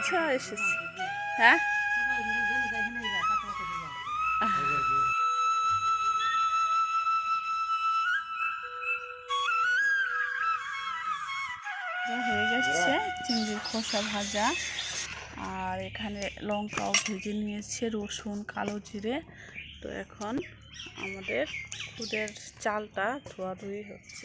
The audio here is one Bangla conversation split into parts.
পেয়েছ এসেছি। হ্যাঁ? হয়ে গেছে, চিংড়ির খোসা ভাজা। আর এখানে লঙ্কাও ভেজে নিয়েছে, রসুন, কালো জিরে। তো এখন আমাদের খুদের চালটা ধোয়াধুয়ি হচ্ছে।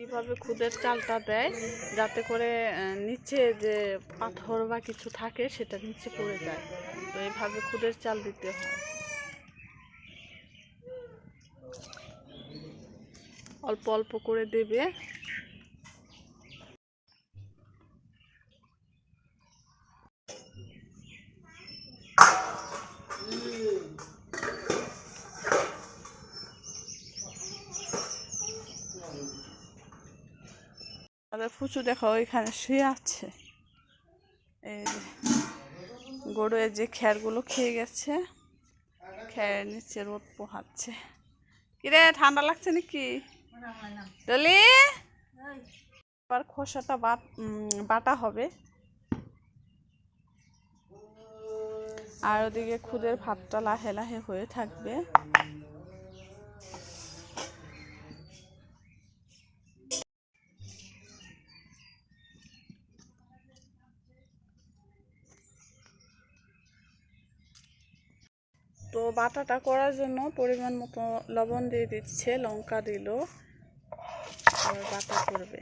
এইভাবে খুদের চালটা দেয়, যাতে করে নিচে যে পাথর বা কিছু থাকে সেটা নিচে পড়ে যায়। তো এইভাবে খুদের চাল দিতে হয়। অল্প অল্প করে দেবে। তাদের ফুচু দেখো, ওইখানে শুয়ে আছে। এই গরু যে খ্যারগুলো খেয়ে গেছে খেয়ে নিচে রোদ পোহাচ্ছে। কিরে, ঠান্ডা লাগছে নাকি? ডলি? এবার খোসাটা বাটা হবে। আর ওদিকে খুদের ভাতটা লাহে লাহে হয়ে থাকবে। তো বাটাটা করার জন্য পরিমাণ মতো লবণ দিয়ে দিচ্ছে লঙ্কা দিল। বাটা করবে।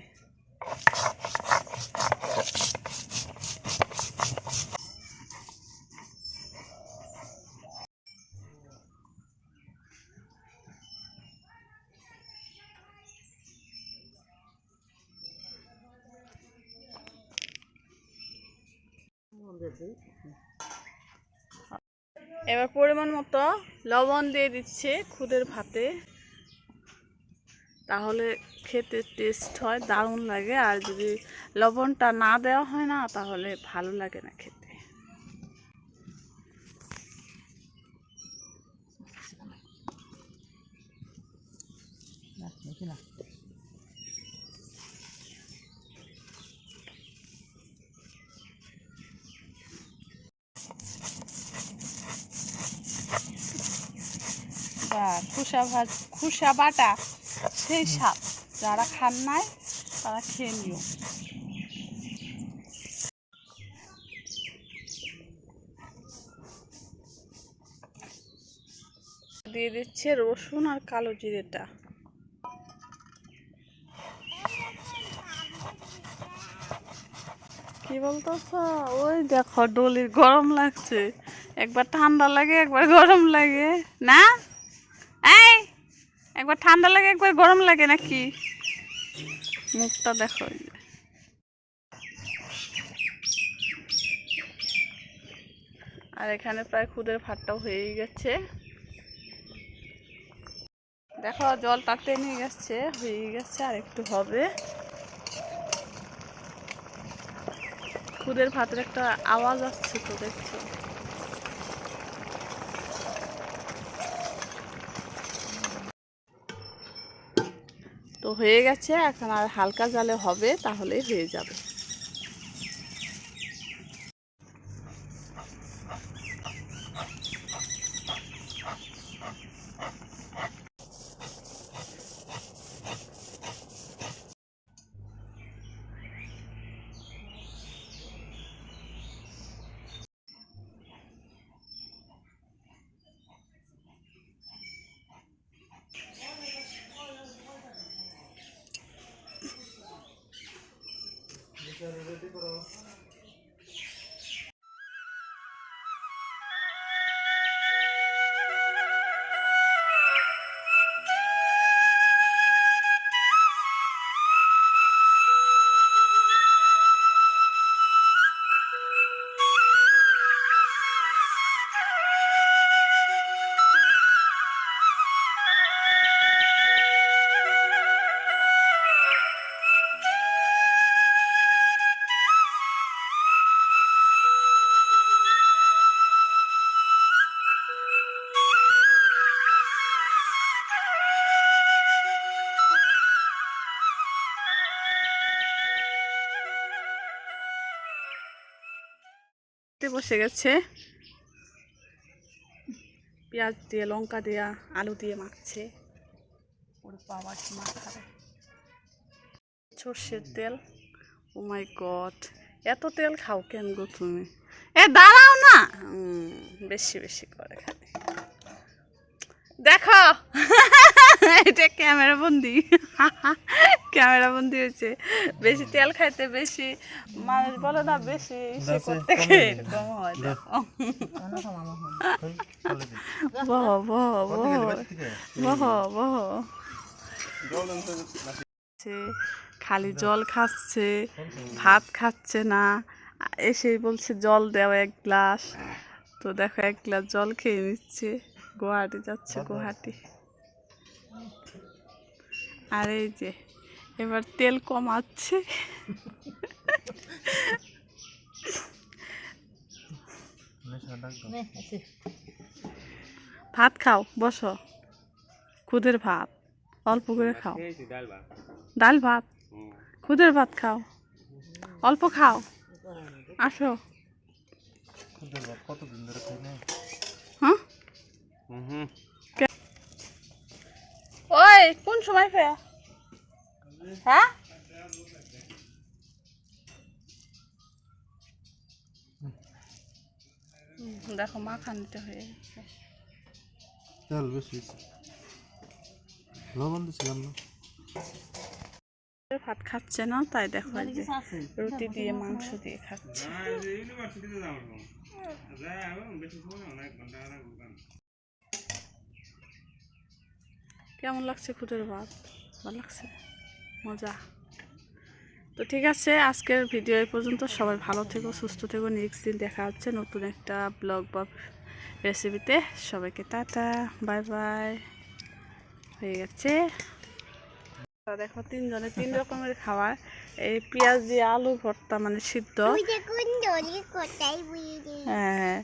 এবার পরিমাণ মতো লবণ দিয়ে দিচ্ছে খুদের ভাতে। তাহলে খেতে টেস্ট হয়, দারুণ লাগে। আর যদি লবণটা না দেওয়া হয় না, তাহলে ভালো লাগে না খেতে। খুসা ভাজ, খুসা বাটা, সেই স্বাদ যারা খান নাই, তারা খেয়ে নিও। দিয়ে দিচ্ছে রসুন আর কালো জিরেটা। কি বলতেছ? ওই দেখো, ডলির গরম লাগছে। একবার ঠান্ডা লাগে, একবার গরম লাগে। না? একবার ঠান্ডা লাগে, একবার গরম লাগে নাকি? মুখটা দেখো আর এখানে প্রায় খুদের ভাতটাও হয়েই গেছে। দেখো, জল জলটা টেনে গেছে হয়ে গেছে, আর একটু হবে। খুদের ভাতের একটা আওয়াজ আসছে তো, দেখছ? তো হয়ে গেছে এখন আর হালকা জালে হবে তাহলে হয়ে যাবে। মাখতে বসে গেছে। পেঁয়াজ দিয়ে, লঙ্কা দেয়া, আলু দিয়ে মাখছে। ওর বাবা কি সর্ষের তেল। ও মাই গড, এত তেল খাও কেন গো তুমি? এ, দাঁড়াও না। বেশি বেশি করে খালি দেখো, এটা ক্যামেরা বন্দি। ক্যামেরা বন্দি হয়েছে। বেশি তেল খাইতে বেশি মানুষ বলে না বেশি ইসে করতে এরকম হয় দেখো বহ বহ বহ। বহ বহ। খালি জল খাচ্ছে ভাত খাচ্ছে না। এসে বলছে জল দেও এক গ্লাস। তো দেখো এক গ্লাস জল খেয়ে নিচ্ছে। গুয়াহাটি যাচ্ছে গুয়াহাটি। আর এই যে এবার তেল কমাচ্ছে ভাত খাও বসো। খুদের ভাত অল্প করে খাও। ডাল ভাত। খুদের ভাত খাও। অল্প খাও। আসো। কতদিন ধরে হ্যাঁ? ওই কোন সময় ফে হ্যাঁ? দেখো মাখানিতে হয়ে গেছে। তেল বেশি লবণ দিছিলাম না। ভাত খাচ্ছে না তাই দেখো রুটি দিয়ে মাংস দিয়ে খাচ্ছে। কেমন লাগছে খুদের ভাত? ভালো লাগছে? মজা। তো ঠিক আছে আজকের ভিডিও এই পর্যন্ত। সবাই ভালো থেকো সুস্থ থেকো। নেক্সট দিন দেখা হচ্ছে নতুন একটা ব্লগ বা রেসিপিতে সবাইকে টাটা বাই বাই। হয়ে গেছে। দেখো তিনজনে তিন রকমের খাবার। এই পেঁয়াজ দিয়ে আলু ভর্তা মানে সিদ্ধ। হ্যাঁ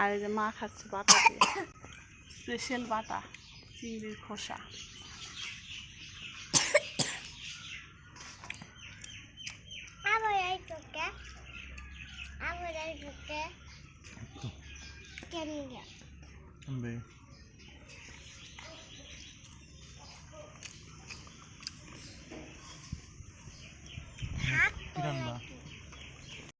আর এই যে মা খাচ্ছে বাটা দিয়ে। স্পেশাল বাটা চিংড়ির খোসা। আবার এই তোকে কেন যা আনবে কি রান্না